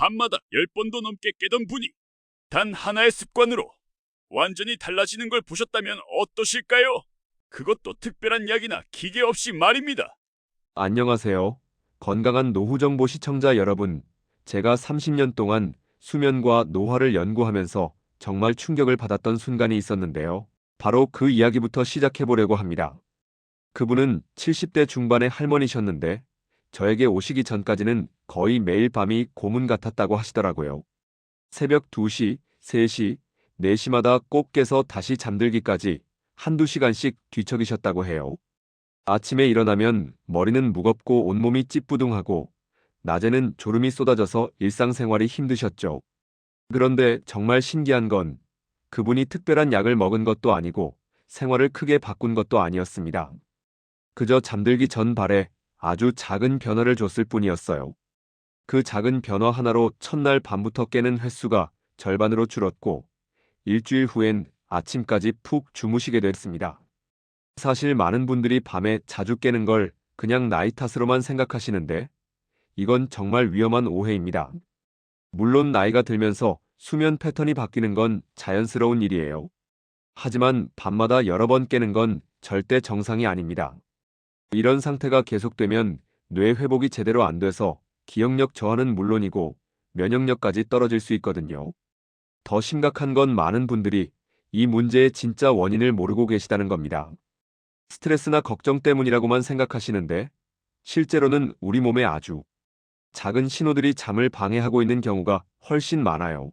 밤마다 열 번도 넘게 깨던 분이 단 하나의 습관으로 완전히 달라지는 걸 보셨다면 어떠실까요? 그것도 특별한 약이나 기계 없이 말입니다. 안녕하세요. 건강한 노후 정보 시청자 여러분. 제가 30년 동안 수면과 노화를 연구하면서 정말 충격을 받았던 순간이 있었는데요. 바로 그 이야기부터 시작해 보려고 합니다. 그분은 70대 중반의 할머니셨는데 저에게 오시기 전까지는 거의 매일 밤이 고문 같았다고 하시더라고요. 새벽 2시, 3시, 4시마다 꼭 깨서 다시 잠들기까지 한두 시간씩 뒤척이셨다고 해요. 아침에 일어나면 머리는 무겁고 온몸이 찌뿌둥하고 낮에는 졸음이 쏟아져서 일상생활이 힘드셨죠. 그런데 정말 신기한 건 그분이 특별한 약을 먹은 것도 아니고 생활을 크게 바꾼 것도 아니었습니다. 그저 잠들기 전 발에 아주 작은 변화를 줬을 뿐이었어요. 그 작은 변화 하나로 첫날 밤부터 깨는 횟수가 절반으로 줄었고 일주일 후엔 아침까지 푹 주무시게 됐습니다. 사실 많은 분들이 밤에 자주 깨는 걸 그냥 나이 탓으로만 생각하시는데 이건 정말 위험한 오해입니다. 물론 나이가 들면서 수면 패턴이 바뀌는 건 자연스러운 일이에요. 하지만 밤마다 여러 번 깨는 건 절대 정상이 아닙니다. 이런 상태가 계속되면 뇌 회복이 제대로 안 돼서 기억력 저하는 물론이고 면역력까지 떨어질 수 있거든요. 더 심각한 건 많은 분들이 이 문제의 진짜 원인을 모르고 계시다는 겁니다. 스트레스나 걱정 때문이라고만 생각하시는데 실제로는 우리 몸에 아주 작은 신호들이 잠을 방해하고 있는 경우가 훨씬 많아요.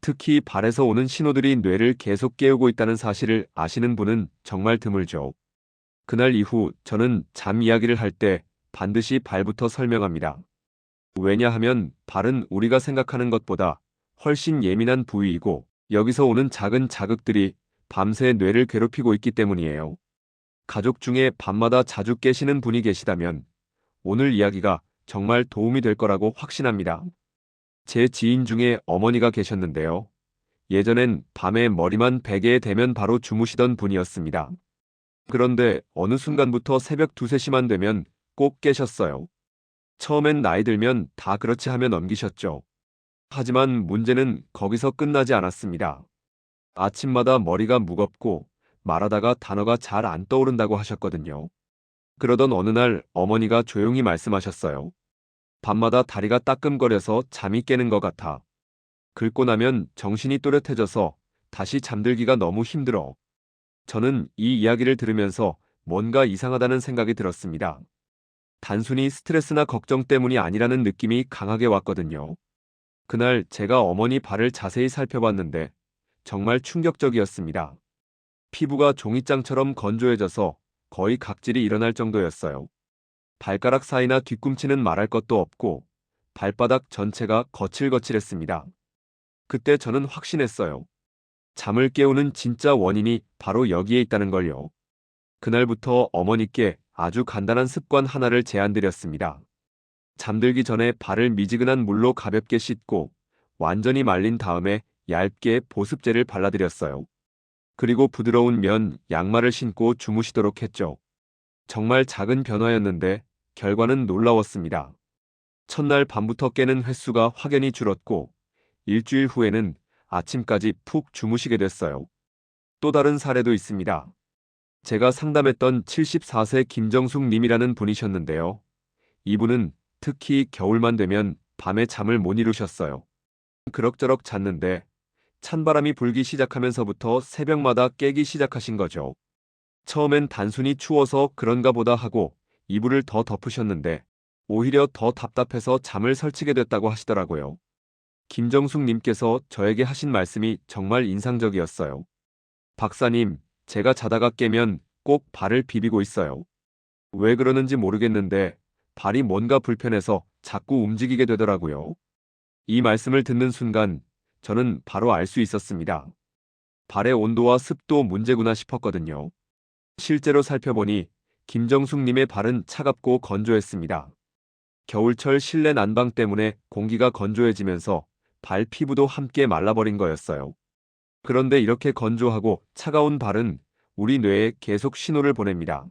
특히 발에서 오는 신호들이 뇌를 계속 깨우고 있다는 사실을 아시는 분은 정말 드물죠. 그날 이후 저는 잠 이야기를 할 때 반드시 발부터 설명합니다. 왜냐하면 발은 우리가 생각하는 것보다 훨씬 예민한 부위이고 여기서 오는 작은 자극들이 밤새 뇌를 괴롭히고 있기 때문이에요. 가족 중에 밤마다 자주 깨시는 분이 계시다면 오늘 이야기가 정말 도움이 될 거라고 확신합니다. 제 지인 중에 어머니가 계셨는데요. 예전엔 밤에 머리만 베개에 대면 바로 주무시던 분이었습니다. 그런데 어느 순간부터 새벽 2, 3시만 되면 꼭 깨셨어요. 처음엔 나이 들면 다 그렇지 하며 넘기셨죠. 하지만 문제는 거기서 끝나지 않았습니다. 아침마다 머리가 무겁고 말하다가 단어가 잘 안 떠오른다고 하셨거든요. 그러던 어느 날 어머니가 조용히 말씀하셨어요. 밤마다 다리가 따끔거려서 잠이 깨는 것 같아. 긁고 나면 정신이 또렷해져서 다시 잠들기가 너무 힘들어. 저는 이 이야기를 들으면서 뭔가 이상하다는 생각이 들었습니다. 단순히 스트레스나 걱정 때문이 아니라는 느낌이 강하게 왔거든요. 그날 제가 어머니 발을 자세히 살펴봤는데 정말 충격적이었습니다. 피부가 종이장처럼 건조해져서 거의 각질이 일어날 정도였어요. 발가락 사이나 뒤꿈치는 말할 것도 없고 발바닥 전체가 거칠거칠했습니다. 그때 저는 확신했어요. 잠을 깨우는 진짜 원인이 바로 여기에 있다는 걸요. 그날부터 어머니께 아주 간단한 습관 하나를 제안드렸습니다. 잠들기 전에 발을 미지근한 물로 가볍게 씻고 완전히 말린 다음에 얇게 보습제를 발라드렸어요. 그리고 부드러운 면, 양말을 신고 주무시도록 했죠. 정말 작은 변화였는데 결과는 놀라웠습니다. 첫날 밤부터 깨는 횟수가 확연히 줄었고 일주일 후에는 아침까지 푹 주무시게 됐어요. 또 다른 사례도 있습니다. 제가 상담했던 74세 김정숙 님이라는 분이셨는데요. 이분은 특히 겨울만 되면 밤에 잠을 못 이루셨어요. 그럭저럭 잤는데 찬바람이 불기 시작하면서부터 새벽마다 깨기 시작하신 거죠. 처음엔 단순히 추워서 그런가 보다 하고 이불을 더 덮으셨는데 오히려 더 답답해서 잠을 설치게 됐다고 하시더라고요. 김정숙 님께서 저에게 하신 말씀이 정말 인상적이었어요. 박사님, 제가 자다가 깨면 꼭 발을 비비고 있어요. 왜 그러는지 모르겠는데 발이 뭔가 불편해서 자꾸 움직이게 되더라고요. 이 말씀을 듣는 순간 저는 바로 알 수 있었습니다. 발의 온도와 습도 문제구나 싶었거든요. 실제로 살펴보니 김정숙님의 발은 차갑고 건조했습니다. 겨울철 실내 난방 때문에 공기가 건조해지면서 발 피부도 함께 말라버린 거였어요. 그런데 이렇게 건조하고 차가운 발은 우리 뇌에 계속 신호를 보냅니다.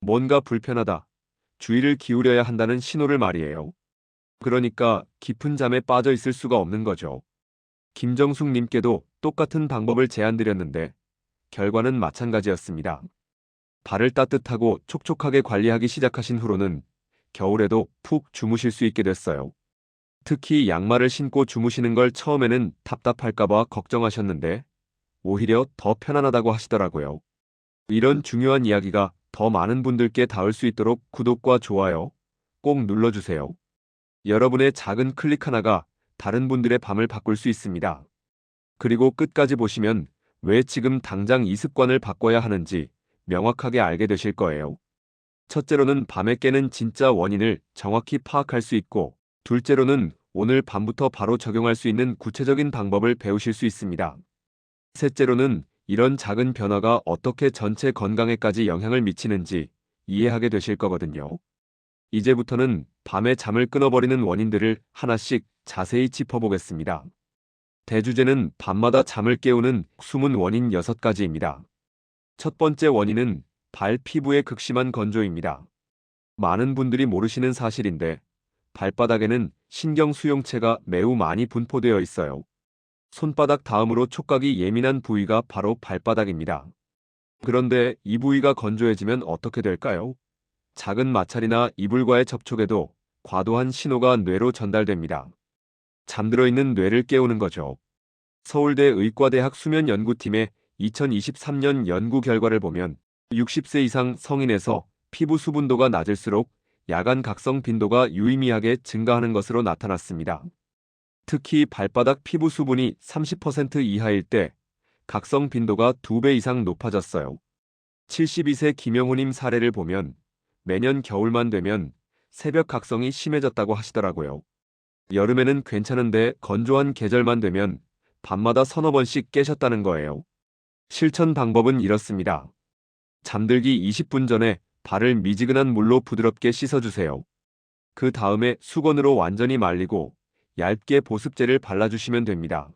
뭔가 불편하다. 주의를 기울여야 한다는 신호를 말이에요. 그러니까 깊은 잠에 빠져 있을 수가 없는 거죠. 김정숙 님께도 똑같은 방법을 제안드렸는데 결과는 마찬가지였습니다. 발을 따뜻하고 촉촉하게 관리하기 시작하신 후로는 겨울에도 푹 주무실 수 있게 됐어요. 특히 양말을 신고 주무시는 걸 처음에는 답답할까봐 걱정하셨는데 오히려 더 편안하다고 하시더라고요. 이런 중요한 이야기가 더 많은 분들께 닿을 수 있도록 구독과 좋아요 꼭 눌러주세요. 여러분의 작은 클릭 하나가 다른 분들의 밤을 바꿀 수 있습니다. 그리고 끝까지 보시면 왜 지금 당장 이 습관을 바꿔야 하는지 명확하게 알게 되실 거예요. 첫째로는 밤에 깨는 진짜 원인을 정확히 파악할 수 있고, 둘째로는 오늘 밤부터 바로 적용할 수 있는 구체적인 방법을 배우실 수 있습니다. 셋째로는 이런 작은 변화가 어떻게 전체 건강에까지 영향을 미치는지 이해하게 되실 거거든요. 이제부터는 밤에 잠을 끊어버리는 원인들을 하나씩 자세히 짚어보겠습니다. 대주제는 밤마다 잠을 깨우는 숨은 원인 6가지입니다. 첫 번째 원인은 발 피부의 극심한 건조입니다. 많은 분들이 모르시는 사실인데 발바닥에는 신경 수용체가 매우 많이 분포되어 있어요. 손바닥 다음으로 촉각이 예민한 부위가 바로 발바닥입니다. 그런데 이 부위가 건조해지면 어떻게 될까요? 작은 마찰이나 이불과의 접촉에도 과도한 신호가 뇌로 전달됩니다. 잠들어 있는 뇌를 깨우는 거죠. 서울대 의과대학 수면연구팀의 2023년 연구 결과를 보면 60세 이상 성인에서 피부 수분도가 낮을수록 야간 각성 빈도가 유의미하게 증가하는 것으로 나타났습니다. 특히 발바닥 피부 수분이 30% 이하일 때 각성 빈도가 2배 이상 높아졌어요. 72세 김영호님 사례를 보면 매년 겨울만 되면 새벽 각성이 심해졌다고 하시더라고요. 여름에는 괜찮은데 건조한 계절만 되면 밤마다 서너 번씩 깨셨다는 거예요. 실천 방법은 이렇습니다. 잠들기 20분 전에 발을 미지근한 물로 부드럽게 씻어주세요. 그 다음에 수건으로 완전히 말리고 얇게 보습제를 발라주시면 됩니다.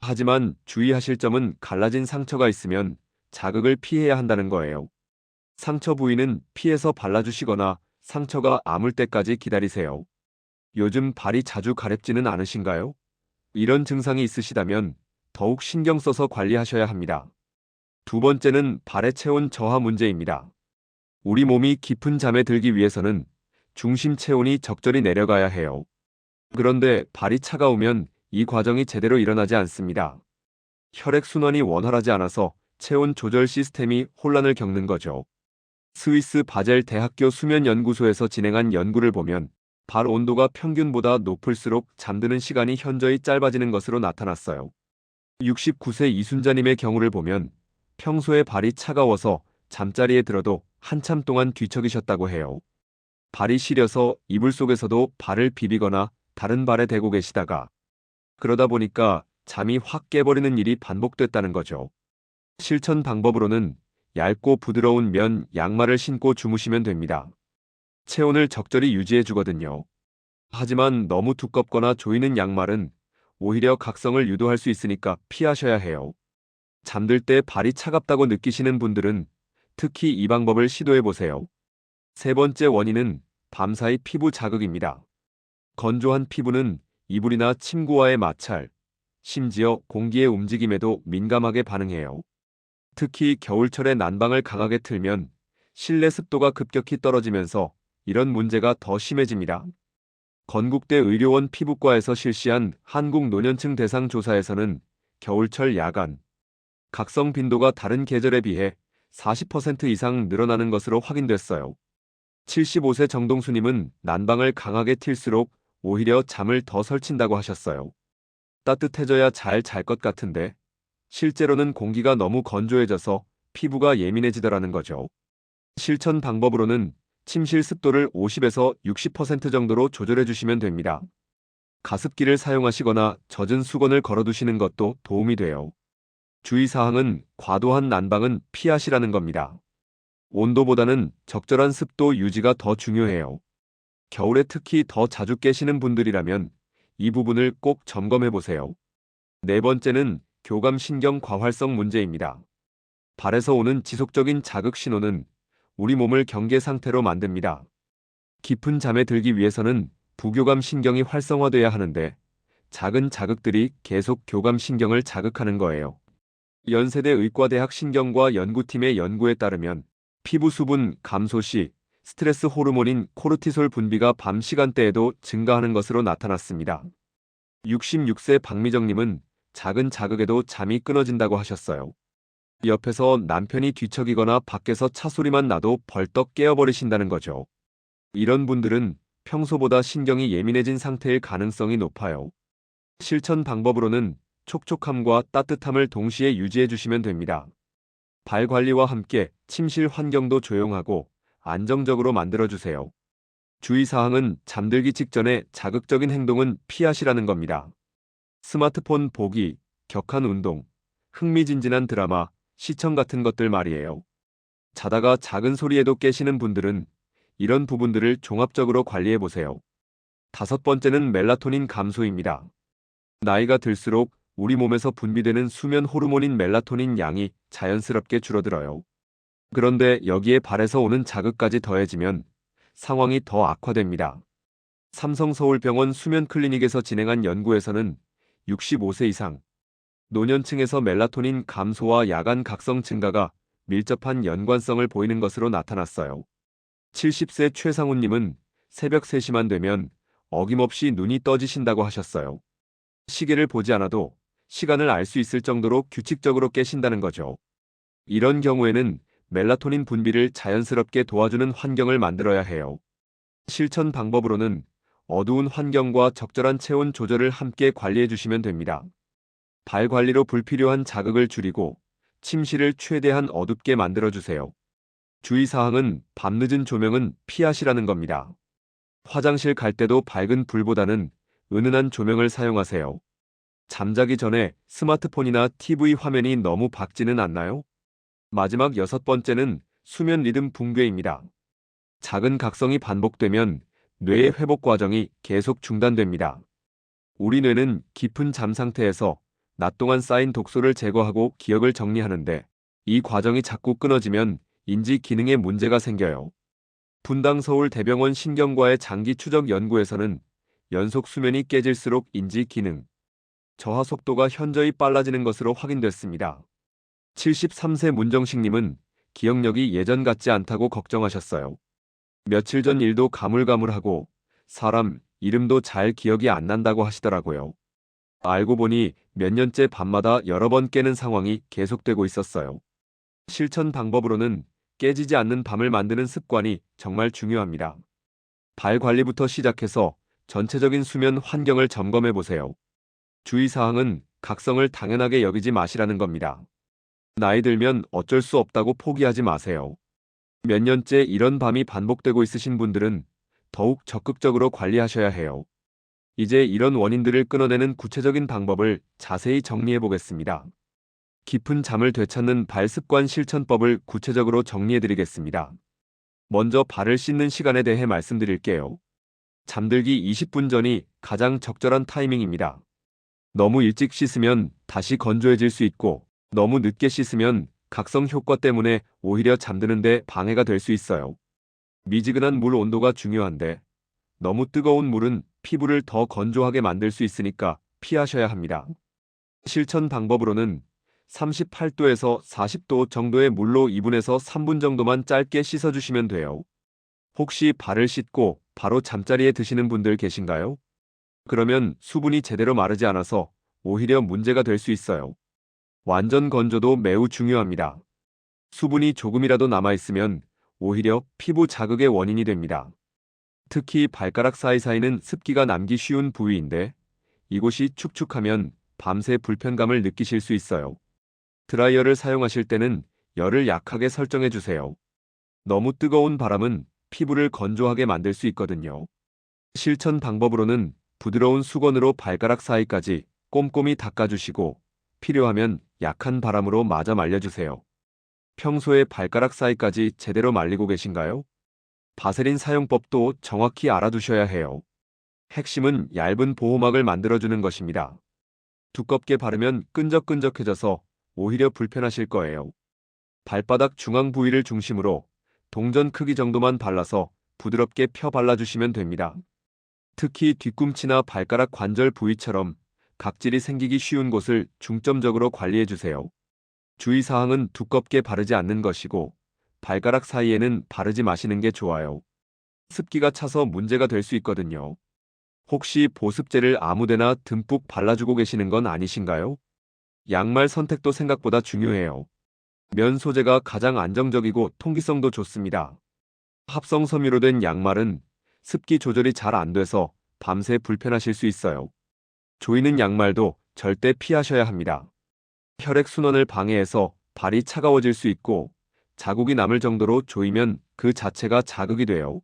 하지만 주의하실 점은 갈라진 상처가 있으면 자극을 피해야 한다는 거예요. 상처 부위는 피해서 발라주시거나 상처가 아물 때까지 기다리세요. 요즘 발이 자주 가렵지는 않으신가요? 이런 증상이 있으시다면 더욱 신경 써서 관리하셔야 합니다. 두 번째는 발의 체온 저하 문제입니다. 우리 몸이 깊은 잠에 들기 위해서는 중심 체온이 적절히 내려가야 해요. 그런데 발이 차가우면 이 과정이 제대로 일어나지 않습니다. 혈액순환이 원활하지 않아서 체온 조절 시스템이 혼란을 겪는 거죠. 스위스 바젤 대학교 수면연구소에서 진행한 연구를 보면 발 온도가 평균보다 높을수록 잠드는 시간이 현저히 짧아지는 것으로 나타났어요. 69세 이순자님의 경우를 보면 평소에 발이 차가워서 잠자리에 들어도 한참 동안 뒤척이셨다고 해요. 발이 시려서 이불 속에서도 발을 비비거나 다른 발에 대고 계시다가 그러다 보니까 잠이 확 깨버리는 일이 반복됐다는 거죠. 실천 방법으로는 얇고 부드러운 면 양말을 신고 주무시면 됩니다. 체온을 적절히 유지해 주거든요. 하지만 너무 두껍거나 조이는 양말은 오히려 각성을 유도할 수 있으니까 피하셔야 해요. 잠들 때 발이 차갑다고 느끼시는 분들은 특히 이 방법을 시도해 보세요. 세 번째 원인은 밤사이 피부 자극입니다. 건조한 피부는 이불이나 침구와의 마찰, 심지어 공기의 움직임에도 민감하게 반응해요. 특히 겨울철에 난방을 강하게 틀면 실내 습도가 급격히 떨어지면서 이런 문제가 더 심해집니다. 건국대 의료원 피부과에서 실시한 한국 노년층 대상 조사에서는 겨울철 야간 각성 빈도가 다른 계절에 비해 40% 이상 늘어나는 것으로 확인됐어요. 75세 정동수님은 난방을 강하게 틀수록 오히려 잠을 더 설친다고 하셨어요. 따뜻해져야 잘 잘 것 같은데 실제로는 공기가 너무 건조해져서 피부가 예민해지더라는 거죠. 실천 방법으로는 침실 습도를 50에서 60% 정도로 조절해 주시면 됩니다. 가습기를 사용하시거나 젖은 수건을 걸어두시는 것도 도움이 돼요. 주의사항은 과도한 난방은 피하시라는 겁니다. 온도보다는 적절한 습도 유지가 더 중요해요. 겨울에 특히 더 자주 깨시는 분들이라면 이 부분을 꼭 점검해 보세요. 네 번째는 교감 신경 과활성 문제입니다. 발에서 오는 지속적인 자극 신호는 우리 몸을 경계 상태로 만듭니다. 깊은 잠에 들기 위해서는 부교감 신경이 활성화돼야 하는데 작은 자극들이 계속 교감 신경을 자극하는 거예요. 연세대 의과대학 신경과 연구팀의 연구에 따르면 피부 수분 감소 시 스트레스 호르몬인 코르티솔 분비가 밤 시간대에도 증가하는 것으로 나타났습니다. 66세 박미정님은 작은 자극에도 잠이 끊어진다고 하셨어요. 옆에서 남편이 뒤척이거나 밖에서 차 소리만 나도 벌떡 깨어버리신다는 거죠. 이런 분들은 평소보다 신경이 예민해진 상태일 가능성이 높아요. 실천 방법으로는 촉촉함과 따뜻함을 동시에 유지해 주시면 됩니다. 발 관리와 함께 침실 환경도 조용하고 안정적으로 만들어 주세요. 주의사항은 잠들기 직전에 자극적인 행동은 피하시라는 겁니다. 스마트폰 보기, 격한 운동, 흥미진진한 드라마, 시청 같은 것들 말이에요. 자다가 작은 소리에도 깨시는 분들은 이런 부분들을 종합적으로 관리해 보세요. 다섯 번째는 멜라토닌 감소입니다. 나이가 들수록 우리 몸에서 분비되는 수면 호르몬인 멜라토닌 양이 자연스럽게 줄어들어요. 그런데 여기에 발에서 오는 자극까지 더해지면 상황이 더 악화됩니다. 삼성서울병원 수면 클리닉에서 진행한 연구에서는 65세 이상 노년층에서 멜라토닌 감소와 야간 각성 증가가 밀접한 연관성을 보이는 것으로 나타났어요. 70세 최상훈님은 새벽 3시만 되면 어김없이 눈이 떠지신다고 하셨어요. 시계를 보지 않아도 시간을 알 수 있을 정도로 규칙적으로 깨신다는 거죠. 이런 경우에는 멜라토닌 분비를 자연스럽게 도와주는 환경을 만들어야 해요. 실천 방법으로는 어두운 환경과 적절한 체온 조절을 함께 관리해 주시면 됩니다. 발 관리로 불필요한 자극을 줄이고 침실을 최대한 어둡게 만들어 주세요. 주의사항은 밤늦은 조명은 피하시라는 겁니다. 화장실 갈 때도 밝은 불보다는 은은한 조명을 사용하세요. 잠자기 전에 스마트폰이나 TV 화면이 너무 밝지는 않나요? 마지막 여섯 번째는 수면 리듬 붕괴입니다. 작은 각성이 반복되면 뇌의 회복 과정이 계속 중단됩니다. 우리 뇌는 깊은 잠 상태에서 낮 동안 쌓인 독소를 제거하고 기억을 정리하는데 이 과정이 자꾸 끊어지면 인지 기능에 문제가 생겨요. 분당 서울 대병원 신경과의 장기 추적 연구에서는 연속 수면이 깨질수록 인지 기능, 저하 속도가 현저히 빨라지는 것으로 확인됐습니다. 73세 문정식님은 기억력이 예전 같지 않다고 걱정하셨어요. 며칠 전 일도 가물가물하고 사람 이름도 잘 기억이 안 난다고 하시더라고요. 알고 보니 몇 년째 밤마다 여러 번 깨는 상황이 계속되고 있었어요. 실천 방법으로는 깨지지 않는 밤을 만드는 습관이 정말 중요합니다. 발 관리부터 시작해서 전체적인 수면 환경을 점검해 보세요. 주의사항은 각성을 당연하게 여기지 마시라는 겁니다. 나이 들면 어쩔 수 없다고 포기하지 마세요. 몇 년째 이런 밤이 반복되고 있으신 분들은 더욱 적극적으로 관리하셔야 해요. 이제 이런 원인들을 끊어내는 구체적인 방법을 자세히 정리해 보겠습니다. 깊은 잠을 되찾는 발 습관 실천법을 구체적으로 정리해 드리겠습니다. 먼저 발을 씻는 시간에 대해 말씀드릴게요. 잠들기 20분 전이 가장 적절한 타이밍입니다. 너무 일찍 씻으면 다시 건조해질 수 있고 너무 늦게 씻으면 각성 효과 때문에 오히려 잠드는데 방해가 될 수 있어요. 미지근한 물 온도가 중요한데 너무 뜨거운 물은 피부를 더 건조하게 만들 수 있으니까 피하셔야 합니다. 실천 방법으로는 38도에서 40도 정도의 물로 2분에서 3분 정도만 짧게 씻어주시면 돼요. 혹시 발을 씻고 바로 잠자리에 드시는 분들 계신가요? 그러면 수분이 제대로 마르지 않아서 오히려 문제가 될 수 있어요. 완전 건조도 매우 중요합니다. 수분이 조금이라도 남아있으면 오히려 피부 자극의 원인이 됩니다. 특히 발가락 사이사이는 습기가 남기 쉬운 부위인데 이곳이 축축하면 밤새 불편감을 느끼실 수 있어요. 드라이어를 사용하실 때는 열을 약하게 설정해 주세요. 너무 뜨거운 바람은 피부를 건조하게 만들 수 있거든요. 실천 방법으로는 부드러운 수건으로 발가락 사이까지 꼼꼼히 닦아주시고 필요하면 약한 바람으로 마저 말려주세요. 평소에 발가락 사이까지 제대로 말리고 계신가요? 바세린 사용법도 정확히 알아두셔야 해요. 핵심은 얇은 보호막을 만들어주는 것입니다. 두껍게 바르면 끈적끈적해져서 오히려 불편하실 거예요. 발바닥 중앙 부위를 중심으로 동전 크기 정도만 발라서 부드럽게 펴 발라주시면 됩니다. 특히 뒤꿈치나 발가락 관절 부위처럼 각질이 생기기 쉬운 곳을 중점적으로 관리해 주세요. 주의사항은 두껍게 바르지 않는 것이고 발가락 사이에는 바르지 마시는 게 좋아요. 습기가 차서 문제가 될 수 있거든요. 혹시 보습제를 아무데나 듬뿍 발라주고 계시는 건 아니신가요? 양말 선택도 생각보다 중요해요. 면 소재가 가장 안정적이고 통기성도 좋습니다. 합성 섬유로 된 양말은 습기 조절이 잘 안 돼서 밤새 불편하실 수 있어요. 조이는 양말도 절대 피하셔야 합니다. 혈액 순환을 방해해서 발이 차가워질 수 있고 자국이 남을 정도로 조이면 그 자체가 자극이 돼요.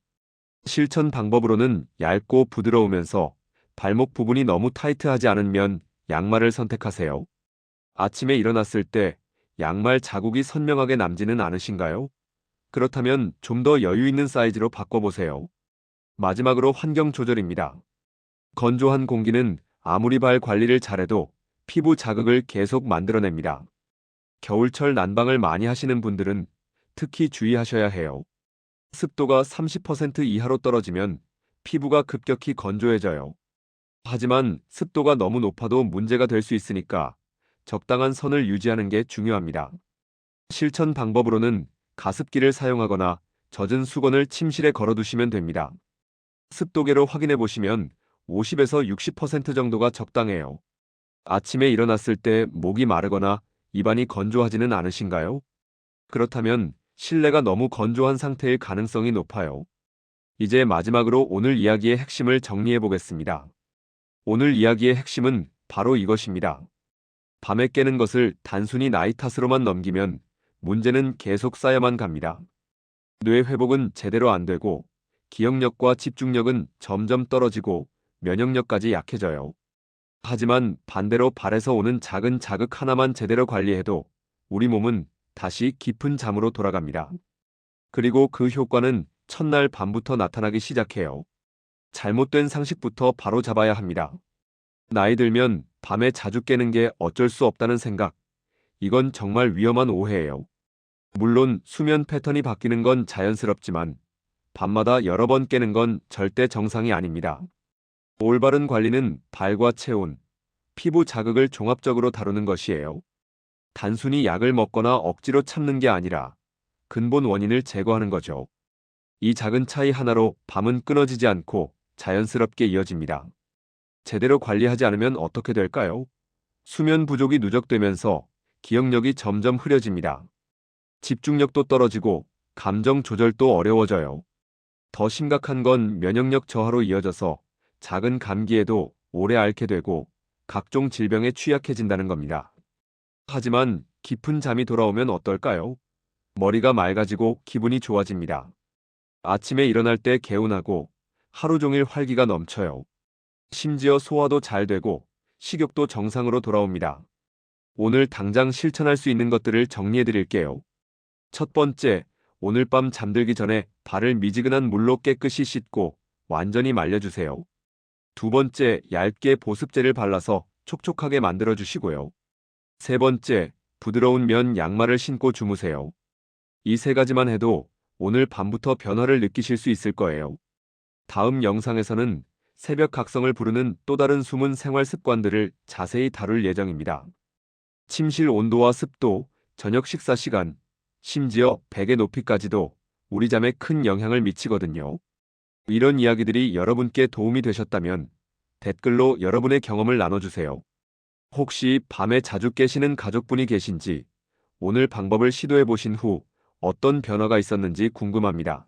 실천 방법으로는 얇고 부드러우면서 발목 부분이 너무 타이트하지 않은 면 양말을 선택하세요. 아침에 일어났을 때 양말 자국이 선명하게 남지는 않으신가요? 그렇다면 좀 더 여유 있는 사이즈로 바꿔보세요. 마지막으로 환경 조절입니다. 건조한 공기는 아무리 발 관리를 잘해도 피부 자극을 계속 만들어냅니다. 겨울철 난방을 많이 하시는 분들은 특히 주의하셔야 해요. 습도가 30% 이하로 떨어지면 피부가 급격히 건조해져요. 하지만 습도가 너무 높아도 문제가 될 수 있으니까 적당한 선을 유지하는 게 중요합니다. 실천 방법으로는 가습기를 사용하거나 젖은 수건을 침실에 걸어두시면 됩니다. 습도계로 확인해 보시면 50에서 60% 정도가 적당해요. 아침에 일어났을 때 목이 마르거나 입안이 건조하지는 않으신가요? 그렇다면 실내가 너무 건조한 상태일 가능성이 높아요. 이제 마지막으로 오늘 이야기의 핵심을 정리해 보겠습니다. 오늘 이야기의 핵심은 바로 이것입니다. 밤에 깨는 것을 단순히 나이 탓으로만 넘기면 문제는 계속 쌓여만 갑니다. 뇌 회복은 제대로 안 되고 기억력과 집중력은 점점 떨어지고 면역력까지 약해져요. 하지만 반대로 발에서 오는 작은 자극 하나만 제대로 관리해도 우리 몸은 다시 깊은 잠으로 돌아갑니다. 그리고 그 효과는 첫날 밤부터 나타나기 시작해요. 잘못된 상식부터 바로 잡아야 합니다. 나이 들면 밤에 자주 깨는 게 어쩔 수 없다는 생각. 이건 정말 위험한 오해예요. 물론 수면 패턴이 바뀌는 건 자연스럽지만 밤마다 여러 번 깨는 건 절대 정상이 아닙니다. 올바른 관리는 발과 체온, 피부 자극을 종합적으로 다루는 것이에요. 단순히 약을 먹거나 억지로 참는 게 아니라 근본 원인을 제거하는 거죠. 이 작은 차이 하나로 밤은 끊어지지 않고 자연스럽게 이어집니다. 제대로 관리하지 않으면 어떻게 될까요? 수면 부족이 누적되면서 기억력이 점점 흐려집니다. 집중력도 떨어지고 감정 조절도 어려워져요. 더 심각한 건 면역력 저하로 이어져서 작은 감기에도 오래 앓게 되고 각종 질병에 취약해진다는 겁니다. 하지만 깊은 잠이 돌아오면 어떨까요? 머리가 맑아지고 기분이 좋아집니다. 아침에 일어날 때 개운하고 하루 종일 활기가 넘쳐요. 심지어 소화도 잘 되고 식욕도 정상으로 돌아옵니다. 오늘 당장 실천할 수 있는 것들을 정리해 드릴게요. 첫 번째, 오늘 밤 잠들기 전에 발을 미지근한 물로 깨끗이 씻고 완전히 말려주세요. 두 번째, 얇게 보습제를 발라서 촉촉하게 만들어 주시고요. 세 번째, 부드러운 면 양말을 신고 주무세요. 이 세 가지만 해도 오늘 밤부터 변화를 느끼실 수 있을 거예요. 다음 영상에서는 새벽 각성을 부르는 또 다른 숨은 생활 습관들을 자세히 다룰 예정입니다. 침실 온도와 습도, 저녁 식사 시간, 심지어 베개 높이까지도 우리 잠에 큰 영향을 미치거든요. 이런 이야기들이 여러분께 도움이 되셨다면 댓글로 여러분의 경험을 나눠주세요. 혹시 밤에 자주 깨시는 가족분이 계신지 오늘 방법을 시도해 보신 후 어떤 변화가 있었는지 궁금합니다.